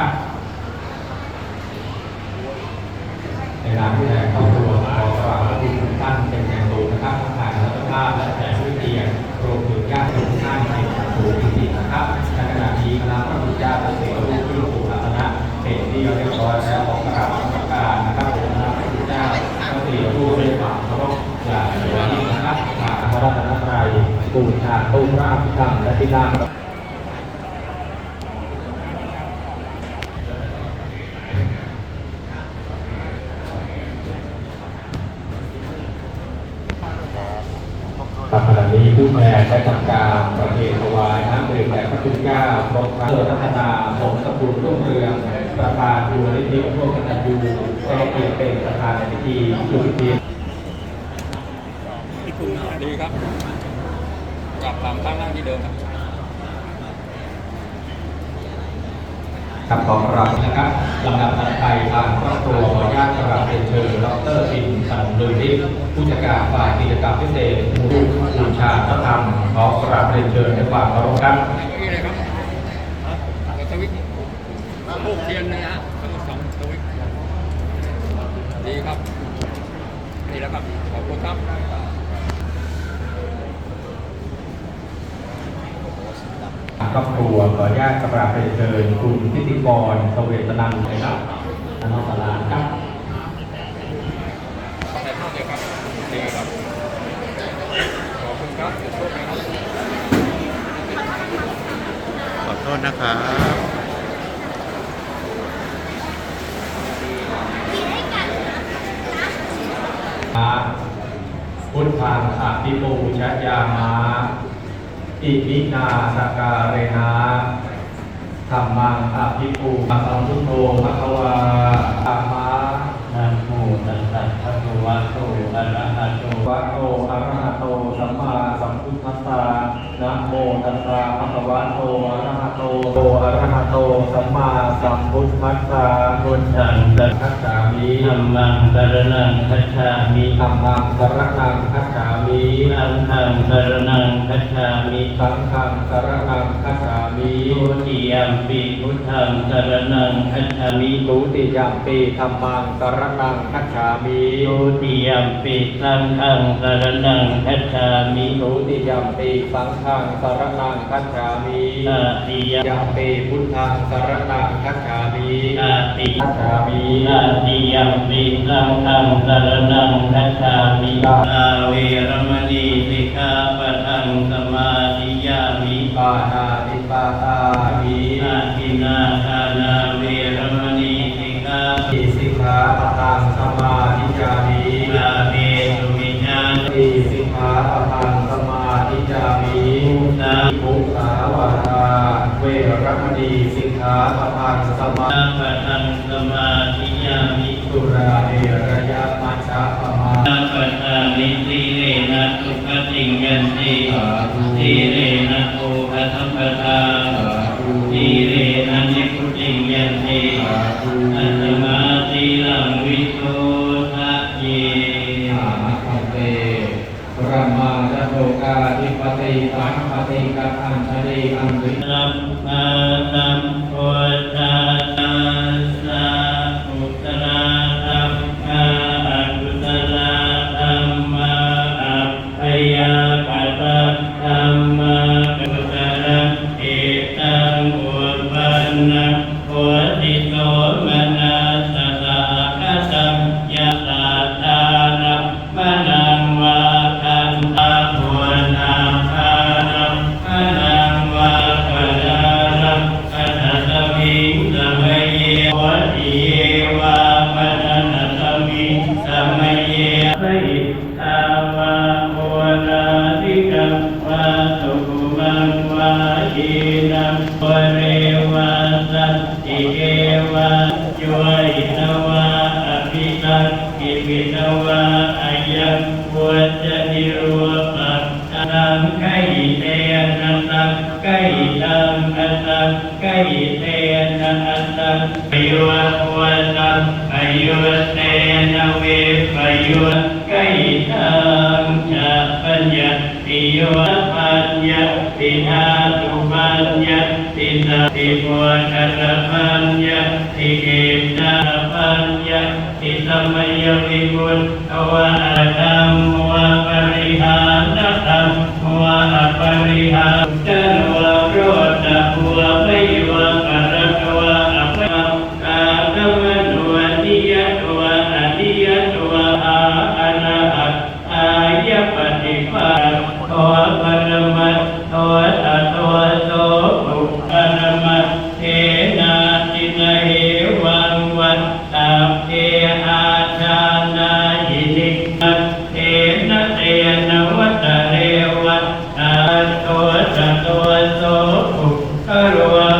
นะครับในนามผู้แทนครอบครัวขอกราบขอบคุณทุกท่านเป็นอย่างสูงนะครับทั้งทางรัฐภาพและแขกผู้เกียรติรวมถึงญาติทุกท่านในสูงจริงๆนะครับในขณะนี้คณะพระพุทธเจ้าและเสด็จรูปที่หลวงปู่อัตนะเป็นที่เรียบร้อยแล้วของกราบนมัสการนะครับผมคณะพระพุทธเจ้าและเสด็จรูปด้วยความเคารพอย่างสูงยิ่งนะครับกราบพระรัตนตรัยบูชาตู้ราพิธรรมและที่นั่ง ครับข ณะนี้ผู้แทนได้ทำการประเคนถวายน้ำดื่มแด่พระคุณเจ้าพร้อมทั้งพัฒนาสมสกุลรุ่งเรืองประธานบูรณิธิร่วมกันยูได้เกียรติเป็นประธานในพิธีจุดเทียนดีครับกลับตามตั้งร่างที่เดิมครับครับขอกราบนะครับลำดับถัดไปทางครอบครัวขออนุญาตกราบเรียนเช ดรปินสันลุยฤทธิ์ผู้จัดการฝ่ายกิจกรรมพิเศษมูลบูชาพระธรรมขอกราบเรียนเชิญในความเคารพครับนั่งเก้าอี้เลยครับกดสวิตช์ลูกเทียนนะฮะทั้งสองตช์ดีครับดีแล้วครับขอบคุณครับครอบครัวขออนุญาตกราบเรียนเชิญคุณพิธิกรสเวตนันท์นะครับอนุสาราครับ แต่ท่านเดียวครับ ดีครับ ขอบคุณครับขอโชคดีครับขอโทษนะครับพุทธังอภิปูชยามาอิมินาสการเรนะธรรมังอภิปูสัมพุทโธภคะวาธรรมะ นะโมตัสสะภะคะวะโตอะระหะโตวะโตอะระหะโตสัมมาสัมพุทธัสสะนะโมตัสสะภะคะวะโตอะระหะโตโตอะระหะโตสัมมาสัมพุทธัสสะพุทธังสรคั มิธัมมังสรณังคัจฉามิธัมมังสรณังคัจฉามิสังฆังสรณังคัจฉามิสังฆังสรณังคัจฉามิทุติยัมปิพุทธังสรณังคัจฉามิทุติยัมปีธัมมังสรณังคัจฉามิทุติยัมปิสังฆังสรณังคัจฉามิทุติยัมปีสังฆังสรณังคัจฉามิอาติยัยัมปีพุทธังสรณังคัจฉามิอาติคัจฉามิอาติยัมปิสังฆังสรณังคัจฉามิอาเวรมณีสิกขาปะทังสมาธิยามิปานาติปาตามิอาทินาทานาเวรมณีสิกขาปิสิกขาปะทังสมาธิยามิ เวรมณีสิกขาปะทังสมาปะทังสมาธิยามิสุราเมระยะมัชฌะปมาอาปะทานิสีเลนะสุขติงยันติสีเลนะโอภะทัพพะทาสีเลนะนิพุติงยันติอัตมาสีลังวิโสทะเย อาคันเตพระมาจโตกาธิป ติสังปติกังอัญชลีอันวิ วะสัตติเกวะโยนวะอภิสักกิปินวะอายังวัจนิโรปัตตังไกเตนะตังไกตังอัตตังไกเตนะอัตตังปโยวัตังปโยเตนะเวปโยไกตังจะปัญญติโยปัญญาติธาตุปัญญติติปั วกัะปัญญาติเกณาปัญญาติสัมยวิบุตตวะธรรมวะปริหารธรรมวะปริหารจนวะโรตะวะไมวะกระตวะอภะกาตมนุวะนิยะวะอนิยะวะอาอนะอายะปฏิปัสสะวะปรมั